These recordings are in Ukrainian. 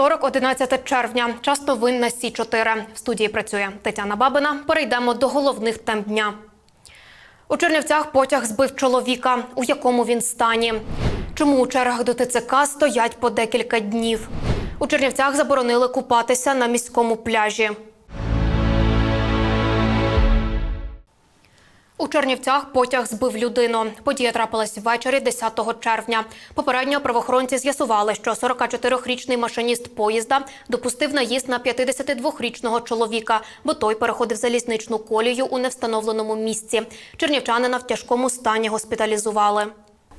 Вівторок, 11 червня. Час новин на Сі 4 В студії працює Тетяна Бабина. Перейдемо до головних тем дня. У Чернівцях потяг збив чоловіка. У якому він стані? Чому у чергах до ТЦК стоять по декілька днів? У Чернівцях заборонили купатися на міському пляжі. У Чернівцях потяг збив людину. Подія трапилась ввечері 10 червня. Попередньо правоохоронці з'ясували, що 44-річний машиніст поїзда допустив наїзд на 52-річного чоловіка, бо той переходив залізничну колію у невстановленому місці. Чернівчанина в тяжкому стані госпіталізували.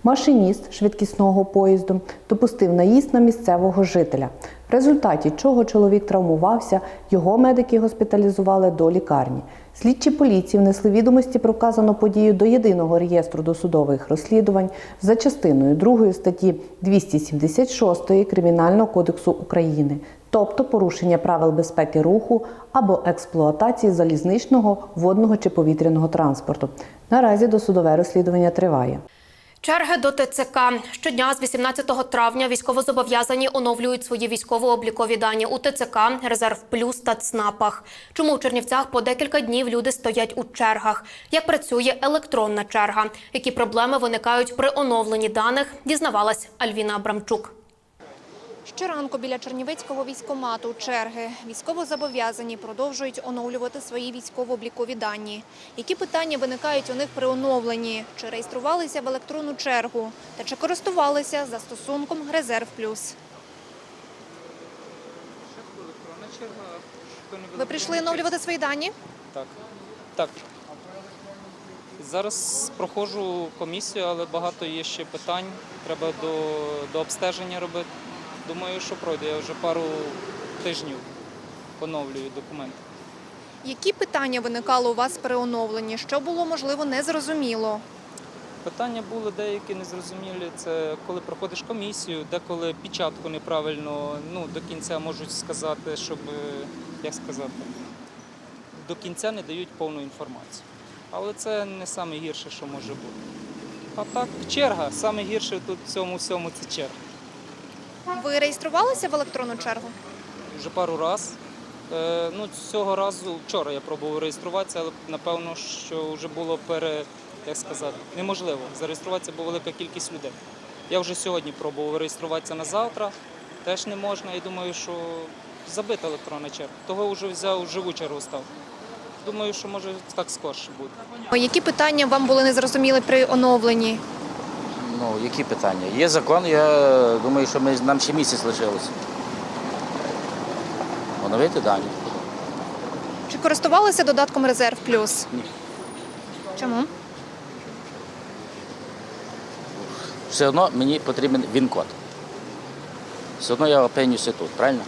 Машиніст швидкісного поїзду допустив наїзд на місцевого жителя, результаті чого чоловік травмувався, його медики госпіталізували до лікарні. Слідчі поліції внесли відомості про вказану подію до єдиного реєстру досудових розслідувань за частиною 2 статті 276 Кримінального кодексу України, тобто порушення правил безпеки руху або експлуатації залізничного, водного чи повітряного транспорту. Наразі досудове розслідування триває. Черги до ТЦК щодня з 18 травня військовозобов'язані оновлюють свої військово-облікові дані у ТЦК, Резерв Плюс та ЦНАПах. Чому у Чернівцях по декілька днів люди стоять у чергах? Як працює електронна черга? Які проблеми виникають при оновленні даних? Дізнавалась Альвіна Абрамчук. Щоранку біля Чернівецького військомату черги військовозобов'язані продовжують оновлювати свої військово-облікові дані. Які питання виникають у них при оновленні? Чи реєструвалися в електронну чергу? Та чи користувалися застосунком «Резерв Плюс»? Ви прийшли оновлювати свої дані? Так. Так. Зараз проходжу комісію, але багато є ще питань. Треба до, до обстеження робити. Думаю, що пройде. Я вже пару тижнів поновлюю документи. Які питання виникали у вас при оновленні? Що було, можливо, незрозуміло? Питання були деякі незрозумілі. Це коли проходиш комісію, деколи печатку неправильно ну, до кінця можуть сказати, щоб як сказати, до кінця не дають повну інформацію. Але це не саме гірше, що може бути. А так, черга. Саме гірше тут в цьому всьому це черга. Ви реєструвалися в електронну чергу? Вже пару раз. Е, ну, цього разу вчора я пробував реєструватися, але напевно, що вже було пере, як сказати, неможливо зареєструватися, бо велика кількість людей. Я вже сьогодні пробував реєструватися на завтра, теж не можна. І думаю, що забита електронна черга. Того вже взяв живу чергу став. Думаю, що може так скорше буде. Які питання вам були незрозуміли при оновленні? Ну, які питання? Є закон, я думаю, що ми, нам ще місяць лишилося. Оновити дані. Чи користувалися додатком Резерв Плюс? Ні. Чому? Все одно мені потрібен він-код. Все одно я опинюся тут, правильно?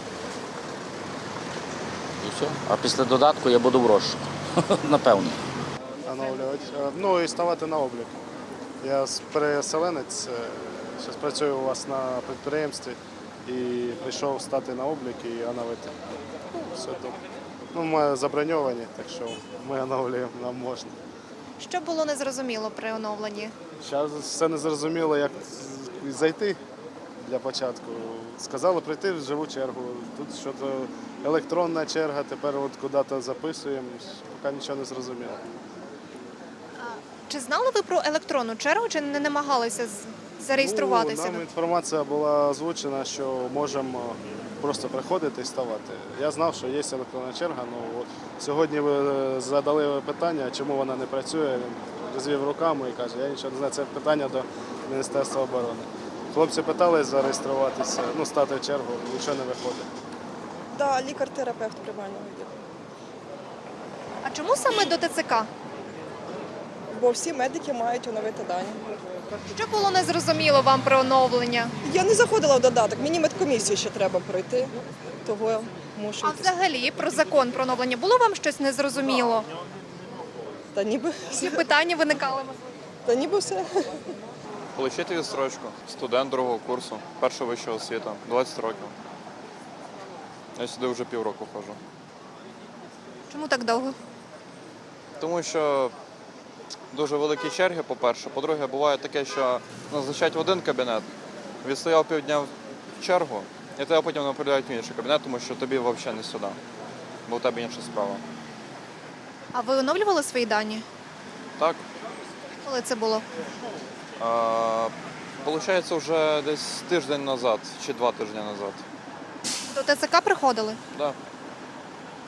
І все. А після додатку я буду в розшуку. Напевно. Е, Ну і ставати на облік. Я переселенець, зараз працюю у вас на підприємстві і прийшов стати на облік і оновити. Все добре. Ну, ми заброньовані, так що ми оновлюємо, нам можна. Що було незрозуміло при оновленні? Зараз все не зрозуміло, як зайти для початку. Сказали прийти в живу чергу. Тут щось електронна черга, тепер от куди-то записуємо, поки нічого не зрозуміло. Чи знали ви про електронну чергу, чи не намагалися з- зареєструватися? Ну, нам інформація була озвучена, що можемо просто приходити і ставати. Я знав, що є електронна черга. Ну, от сьогодні ви е, задали питання, чому вона не працює. Він розвів руками і каже, я нічого не знаю, це питання до Міністерства оборони. Хлопці питали зареєструватися, ну, стати в чергу, нічого не виходить. Да, лікар-терапевт приймального відділу. А чому саме до ТЦК? Бо всі медики мають оновити дані. Що було незрозуміло вам про оновлення? Я не заходила в додаток, мені медкомісію ще треба пройти, того я мушу А взагалі про закон про оновлення було вам щось незрозуміло? Та ніби, Які питання виникали? та ніби все. Получити відстрочку. Студент другого курсу, першого вищого освіти, 20 років. Я сюди вже півроку ходжу. Чому так довго? Тому що дуже великі черги, по-перше. По-друге, буває таке, що назначають в один кабінет, відстояв півдня в чергу, І тебе потім направляють в інший кабінет, тому що тобі взагалі не сюди. Бо у тебе інша справа. А ви оновлювали свої дані? Так, Коли це було? а, Получається, вже десь тиждень назад чи два тижні назад. До ТЦК приходили? Да.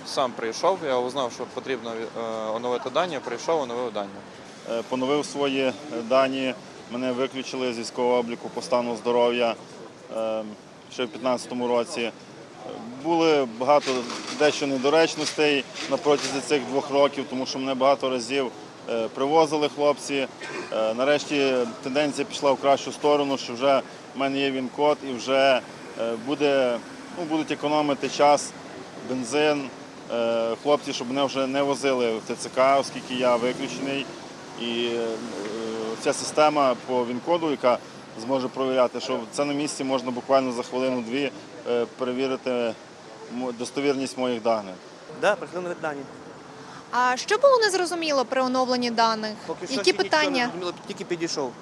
Сам прийшов, я узнав, що потрібно е, оновити дані, прийшов, оновив дані. Е, поновив свої е, дані. Мене виключили з військового обліку по стану здоров'я ще в 2015 році. Були багато дещо недоречностей на протязі цих двох років, тому що мене багато разів привозили хлопці. Нарешті тенденція пішла в кращу сторону, що вже в мене є він-код і вже буде, ну, будуть економити час, бензин. Е, Хлопці, щоб мене вже не возили в ТЦК, оскільки я виключений. І е, ця система по ВІН-коду, яка зможе провіряти, що це на місці можна буквально за хвилину-дві е, перевірити достовірність моїх даних. Да, прийшли нові дані. А що було незрозуміло при оновленні даних? Поки що Які нічого не питання? зрозуміло, тільки підійшов.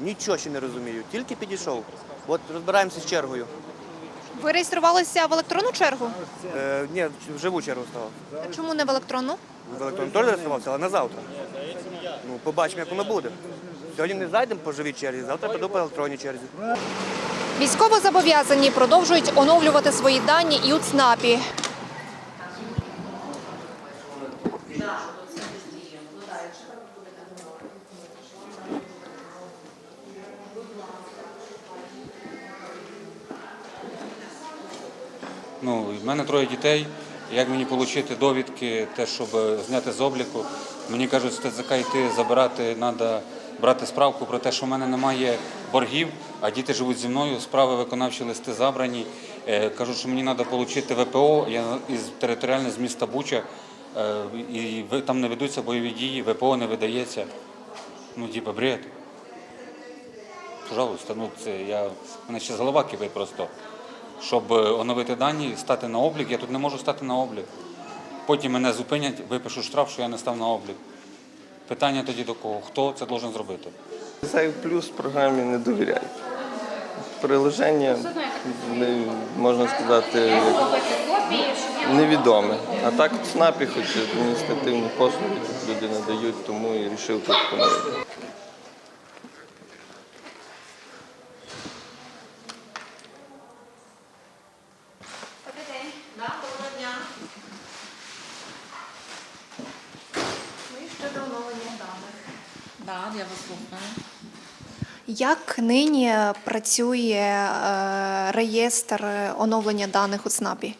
Нічого ще не розумію, тільки підійшов. От розбираємося з чергою. Ви реєструвалися в електронну чергу? Е, ні, в живу чергу став. А Чому не в електронну? В електронну теж реєструвався, але на завтра. Ну, побачимо, як воно буде. Сьогодні не зайдемо по живій черзі, завтра піду по електронній черзі. Військовозобов'язані продовжують оновлювати свої дані і у ЦНАПі. Ну, в мене троє дітей. Як мені отримати довідки, те, щоб зняти з обліку? Мені кажуть, з ТЦК йти забирати, треба брати справку про те, що в мене немає боргів, а діти живуть зі мною, справи виконавчі листи забрані. Е, Кажуть, що мені треба отримати ВПО, я із територіально з міста Буча, е, і там не ведуться бойові дії, ВПО не видається. Ну, типа, бред. Пожалуйста, ну це я. мене ще голова кипить просто. Щоб е, оновити дані, стати на облік, я тут не можу стати на облік. Потім мене зупинять, випишу штраф, що я не став на облік. Питання тоді до кого? Хто це должен зробити? Сайт плюс програмі не довіряю. Приложення не, можна сказати невідоме. А так в ЦНАПі хоч адміністративні послуги тут люди надають, тому і вирішив тут поновити. Да, я вас слухаю. Як нині працює е, реєстр оновлення даних у ЦНАПі?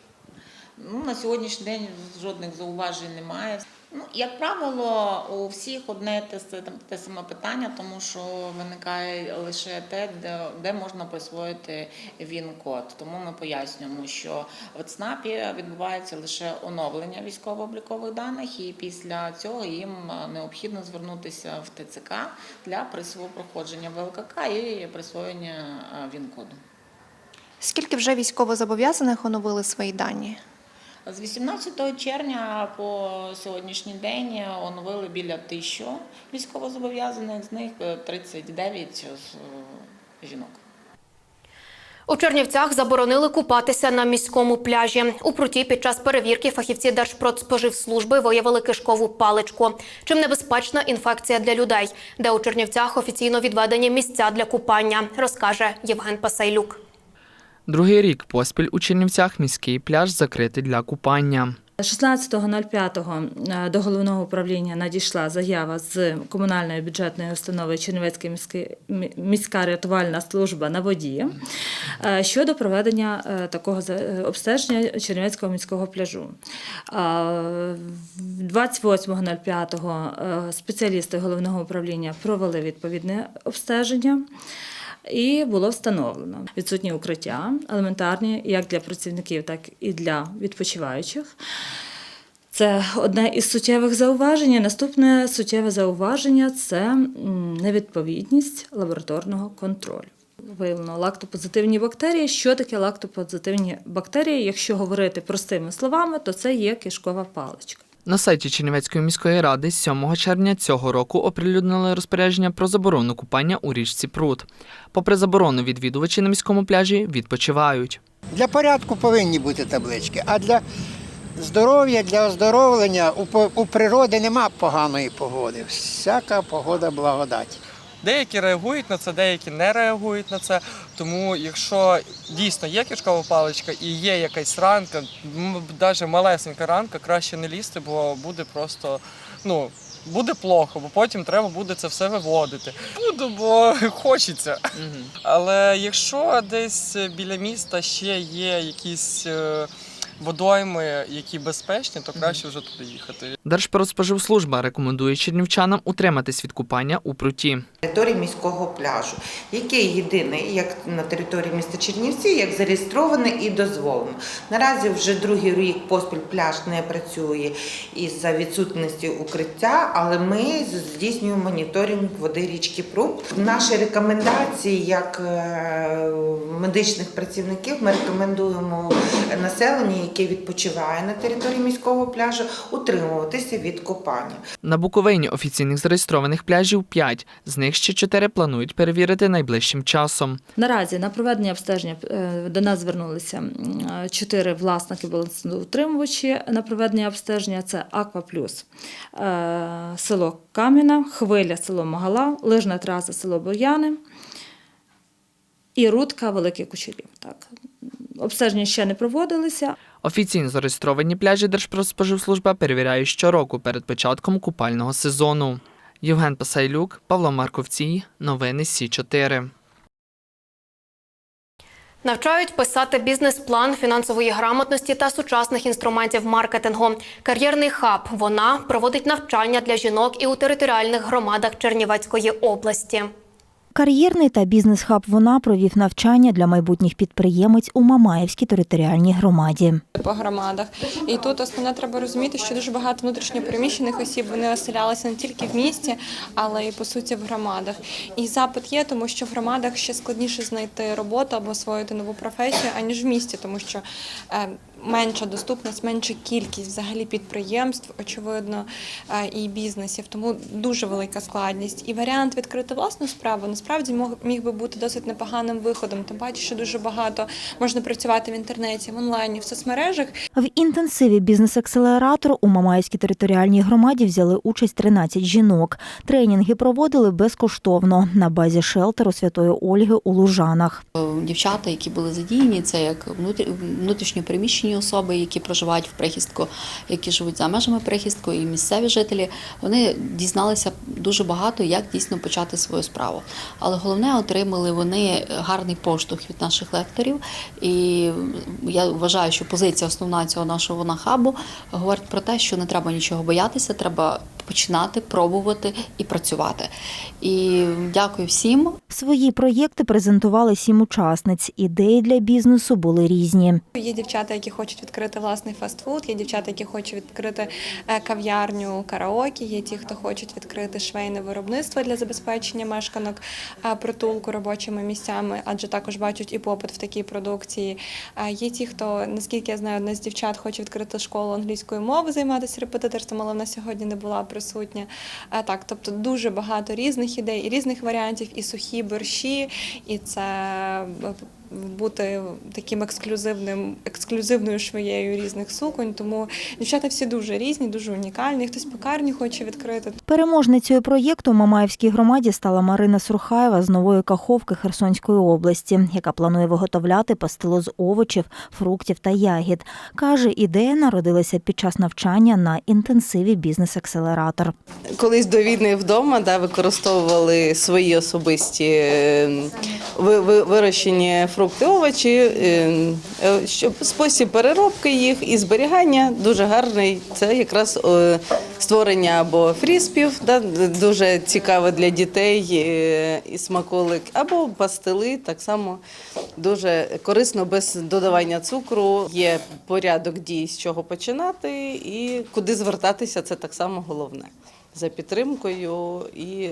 Ну, на сьогоднішній день жодних зауважень немає. Ну, як правило, у всіх одне те, те саме питання, тому що виникає лише те, де, де можна присвоїти ВІН-код. Тому ми пояснюємо, що в ЦНАПі відбувається лише оновлення військово-облікових даних, і після цього їм е, необхідно звернутися в ТЦК для проходження ВЛКК і присвоєння е, ВІН-коду. Скільки вже військовозобов'язаних оновили свої дані? З 18 червня по сьогоднішній день оновили біля тисячу військовозобов'язаних, з них е, 39 жінок. У Чернівцях заборонили купатися на міському пляжі. У пруті під час перевірки фахівці Держпродспоживслужби виявили кишкову паличку. Чим небезпечна інфекція для людей, де у Чернівцях офіційно відведені місця для купання, розкаже Євген Пасайлюк. Другий рік поспіль у Чернівцях міський пляж закритий для купання. 16.05 до головного управління надійшла заява з комунальної бюджетної установи Чернівецька міська, рятувальна служба на воді е, щодо проведення е, такого е, обстеження Чернівецького міського пляжу. Е, 28.05 е, спеціалісти головного управління провели відповідне обстеження. І було встановлено відсутні укриття, елементарні як для працівників, так і для відпочиваючих. Це одне із суттєвих зауважень. Наступне суттєве зауваження це невідповідність лабораторного контролю. Виявлено лактопозитивні бактерії. Що таке лактопозитивні бактерії? Якщо говорити простими словами, то це є кишкова паличка. На сайті Чернівецької міської ради з 7 червня цього року оприлюднили розпорядження про заборону купання у річці Прут. Попри заборону, відвідувачі на міському пляжі відпочивають. Для порядку повинні бути таблички, а для здоров'я, для оздоровлення у природи нема поганої погоди. Всяка погода благодать. Деякі реагують на це, деякі не реагують на це. Тому, якщо дійсно є кишкова паличка і є якась ранка, навіть малесенька ранка, краще не лізти, бо буде просто ну. Буде плохо, бо потім треба буде це все виводити. Буду, бо хочеться. Але якщо десь біля міста ще є якісь е, водойми, які безпечні, то краще вже туди їхати. Держпродспоживслужба рекомендує чернівчанам утриматись від купання у пруті. території міського пляжу, який єдиний, як на території міста Чернівці, як зареєстрований і дозволено. Наразі вже другий рік поспіль пляж не працює із-за відсутності укриття, але ми здійснюємо моніторинг води річки Прут. Наші рекомендації, як е, медичних працівників, ми рекомендуємо населенню, яке відпочиває на території міського пляжу, утримуватися від купання. На Буковині офіційних зареєстрованих пляжів 5, з них ще 4 планують перевірити найближчим часом. Наразі на проведення обстеження е, до нас звернулися е, чотири власники балансоутримувачі на проведення обстеження. Це Аква Плюс, е, село Кам'яна, Хвиля, село Магала, Лижна траса, село Бур'яни і Рудка, Великий Кучерів. Так. Обстеження ще не проводилися, Офіційно зареєстровані пляжі Держпродспоживслужба перевіряє щороку перед початком купального сезону. Євген Пасайлюк, Павло Марковцій, новини Сі 4 Навчають писати бізнес-план фінансової грамотності та сучасних інструментів маркетингу. Кар'єрний хаб вона проводить навчання для жінок і у територіальних громадах Чернівецької області. Кар'єрний та бізнес-хаб вона провів навчання для майбутніх підприємець у Мамаївській територіальній громаді. по громадах. І тут основне треба розуміти, що дуже багато внутрішньопереміщених осіб вони оселялися не тільки в місті, але й по суті в громадах. І запит є, тому що в громадах ще складніше знайти роботу або освоїти нову професію, аніж в місті, тому що е, менша доступність, менша кількість взагалі підприємств, очевидно, е, і бізнесів. Тому дуже велика складність. І варіант відкрити власну справу насправді мог- міг би бути досить непоганим виходом. Тим паче, що дуже багато можна працювати в інтернеті, в онлайні, в соцмережах. В інтенсиві бізнес-акселератор у Мамаївській територіальній громаді взяли участь 13 жінок. Тренінги проводили безкоштовно на базі шелтеру Святої Ольги у Лужанах. Дівчата, які були задіяні, це як внутрі- внутрішньо переміщені особи, які проживають в прихистку, які живуть за межами прихистку, і місцеві жителі. Вони дізналися дуже багато, як дійсно почати свою справу. Але головне, отримали вони гарний поштовх від наших лекторів. І я вважаю, що позиція основна цього нашого нахабу говорить про те, що не треба нічого боятися, треба починати, пробувати і працювати. І дякую всім. Свої проєкти презентували сім учасниць. Ідеї для бізнесу були різні. Є дівчата, які хочуть відкрити власний фастфуд, є дівчата, які хочуть відкрити е, кав'ярню караоке, є ті, хто хочуть відкрити швейне виробництво для забезпечення мешканок е, притулку робочими місцями, адже також бачать і попит в такій продукції. Е, Є ті, хто, наскільки я знаю, одна з дівчат хоче відкрити школу англійської мови, займатися репетиторством, але вона сьогодні не була присутня. Е, Так, тобто дуже багато різних ідей і різних варіантів, і сухі борщі, і це е, бути таким ексклюзивним, ексклюзивною швеєю різних суконь. Тому дівчата всі дуже різні, дуже унікальні. Хтось пекарню хоче відкрити. Переможницею проєкту Мамаївській громаді стала Марина Сурхаєва з Нової Каховки Херсонської області, яка планує виготовляти пастило з овочів, фруктів та ягід. Каже, ідея народилася під час навчання на інтенсиві бізнес-акселератор. Колись до війни вдома да, використовували свої особисті е, ви- вирощені фрукти, овочі, е, е, щоб спосіб переробки їх і зберігання дуже гарний. Це якраз е, створення або фріспів, да, дуже цікаве для дітей е, і смаколик, або пастили, так само дуже корисно без додавання цукру. Є порядок дій, з чого починати і куди звертатися, це так само головне. За підтримкою і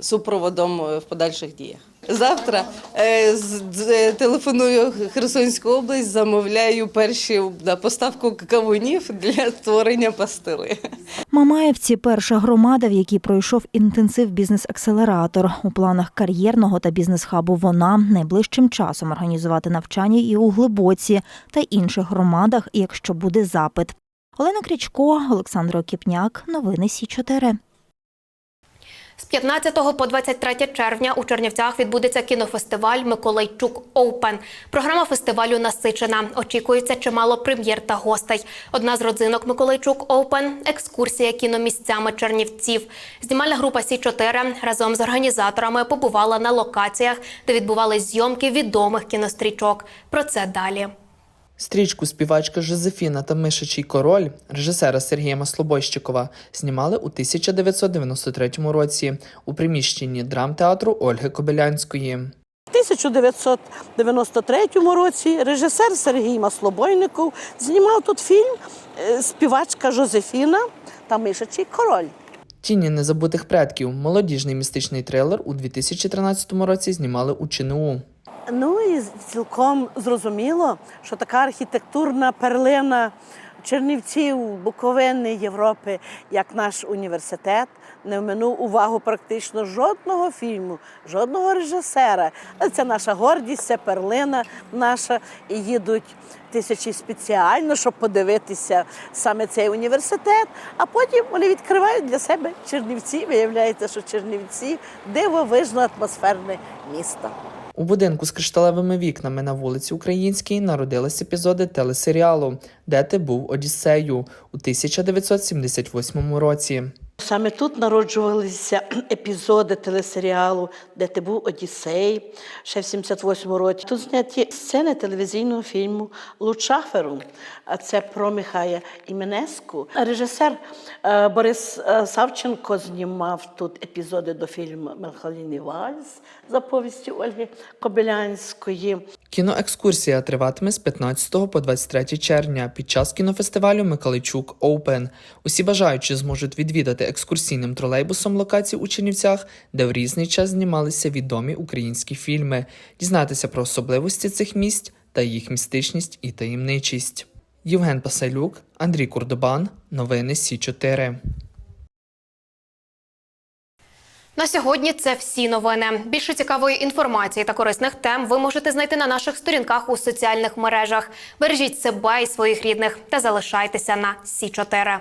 супроводом в подальших діях. Завтра е, з- телефоную Херсонську область, замовляю перші на поставку кавунів для створення пастили. Мамаєвці перша громада, в якій пройшов інтенсив бізнес-акселератор. У планах кар'єрного та бізнес-хабу вона найближчим часом організувати навчання і у Глибоці та інших громадах, якщо буде запит. Олена Крічко, Олександр Окіпняк. Новини Сі 4 З 15 по 23 червня у Чернівцях відбудеться кінофестиваль Миколайчук Оупен. Програма фестивалю насичена. Очікується чимало прем'єр та гостей. Одна з родзинок Миколайчук Оупен екскурсія кіномісцями Чернівців. Знімальна група Сі 4 разом з організаторами побувала на локаціях, де відбувались зйомки відомих кінострічок. Про це далі. Стрічку співачка Жозефіна та Мишачий король режисера Сергія Маслобойщикова знімали у 1993 році у приміщенні драмтеатру Ольги Кобилянської. У 1993 році режисер Сергій Маслобойников знімав тут фільм е, Співачка Жозефіна та Мишачий король. Тіні незабутих предків молодіжний містичний трилер у 2013 році знімали у ЧНУ. Ну і цілком зрозуміло, що така архітектурна перлина Чернівців, Буковини, Європи, як наш університет, не вминув увагу практично жодного фільму, жодного режисера. Це наша гордість, це перлина наша. І їдуть тисячі спеціально, щоб подивитися саме цей університет. А потім вони відкривають для себе Чернівці. Виявляється, що Чернівці дивовижно атмосферне місто. У будинку з кришталевими вікнами на вулиці Українській народились епізоди телесеріалу Де ти був Одіссею у 1978 році. Саме тут народжувалися епізоди телесеріалу, де ти був Одіссей, ще в 78-му році. Тут зняті сцени телевізійного фільму Лучаферу. А це про Михая Іменеску. Режисер е, Борис е, Савченко знімав тут епізоди до фільму Мелхаліний Вальс за повістю Ольги Кобилянської. Кіноекскурсія триватиме з 15 по 23 червня під час кінофестивалю Миколайчук Оупен. Усі бажаючі зможуть відвідати екскурсійним тролейбусом локації у Чернівцях, де в різний час знімалися відомі українські фільми, дізнатися про особливості цих місць та їх містичність і таємничість. Євген Пасалюк, Андрій Курдобан, новини Сі 4 На сьогодні це всі новини. Більше цікавої інформації та корисних тем ви можете знайти на наших сторінках у соціальних мережах. Бережіть себе і своїх рідних та залишайтеся на Сі 4